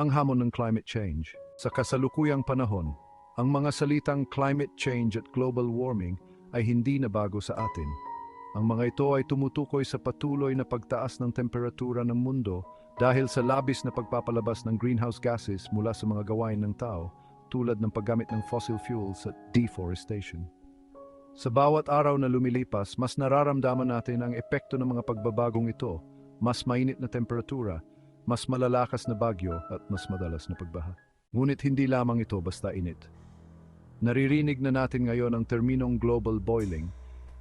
ang hamon ng climate change. Sa kasalukuyang panahon, ang mga salitang climate change at global warming ay hindi na bago sa atin. Ang mga ito ay tumutukoy sa patuloy na pagtaas ng temperatura ng mundo dahil sa labis na pagpapalabas ng greenhouse gases mula sa mga gawain ng tao tulad ng paggamit ng fossil fuels at deforestation. Sa bawat araw na lumilipas, mas nararamdaman natin ang epekto ng mga pagbabagong ito, mas mainit na temperatura, mas malalakas na bagyo at mas madalas na pagbaha. Ngunit hindi lamang ito basta init. Naririnig na natin ngayon ang terminong global boiling,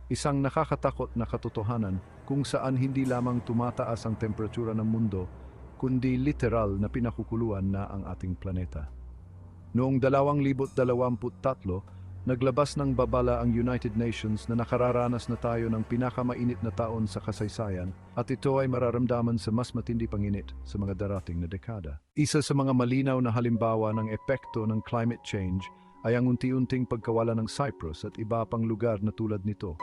isang nakakatakot na katotohanan kung saan hindi lamang tumataas ang temperatura ng mundo, kundi literal na pinakukuluan na ang ating planeta. Noong 2023, naglabas ng babala ang United Nations na nakararanas na tayo ng pinakamainit na taon sa kasaysayan at ito ay mararamdaman sa mas matindi panginit sa mga darating na dekada. Isa sa mga malinaw na halimbawa ng epekto ng climate change ay ang unti-unting pagkawala ng Cyprus at iba pang lugar na tulad nito.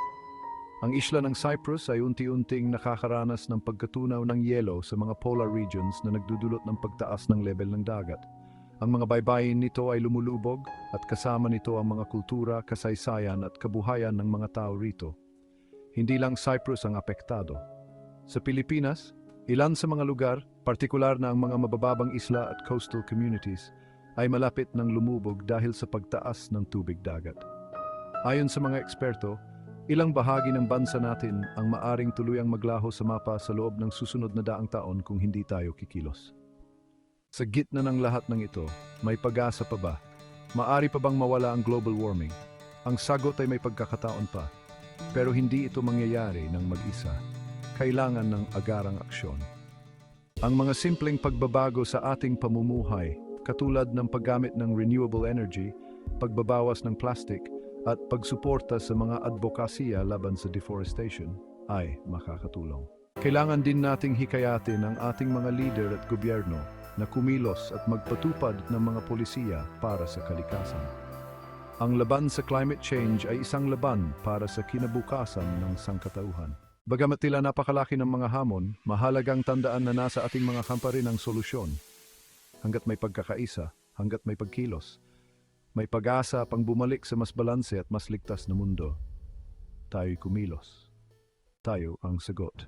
Ang isla ng Cyprus ay unti-unting nakakaranas ng pagkatunaw ng yelo sa mga polar regions na nagdudulot ng pagtaas ng level ng dagat. Ang mga baybayin nito ay lumulubog at kasama nito ang mga kultura, kasaysayan at kabuhayan ng mga tao rito. Hindi lang Cyprus ang apektado. Sa Pilipinas, ilan sa mga lugar, partikular na ang mga mabababang isla at coastal communities, ay malapit ng lumubog dahil sa pagtaas ng tubig dagat. Ayon sa mga eksperto, ilang bahagi ng bansa natin ang maaring tuluyang maglaho sa mapa sa loob ng susunod na daang taon kung hindi tayo kikilos. Sa gitna ng lahat ng ito, may pag-asa pa ba? Maari pa bang mawala ang global warming? Ang sagot ay may pagkakataon pa. Pero hindi ito mangyayari ng mag-isa. Kailangan ng agarang aksyon. Ang mga simpleng pagbabago sa ating pamumuhay, katulad ng paggamit ng renewable energy, pagbabawas ng plastic, at pagsuporta sa mga advokasya laban sa deforestation, ay makakatulong. Kailangan din nating hikayatin ang ating mga leader at gobyerno na kumilos at magpatupad ng mga polisiya para sa kalikasan. Ang laban sa climate change ay isang laban para sa kinabukasan ng sangkatauhan. Bagamat tila napakalaki ng mga hamon, mahalagang tandaan na nasa ating mga kampa rin ang solusyon. Hanggat may pagkakaisa, hanggat may pagkilos, may pag-asa pang bumalik sa mas balanse at mas ligtas na mundo. Tayo'y kumilos. Tayo ang sagot.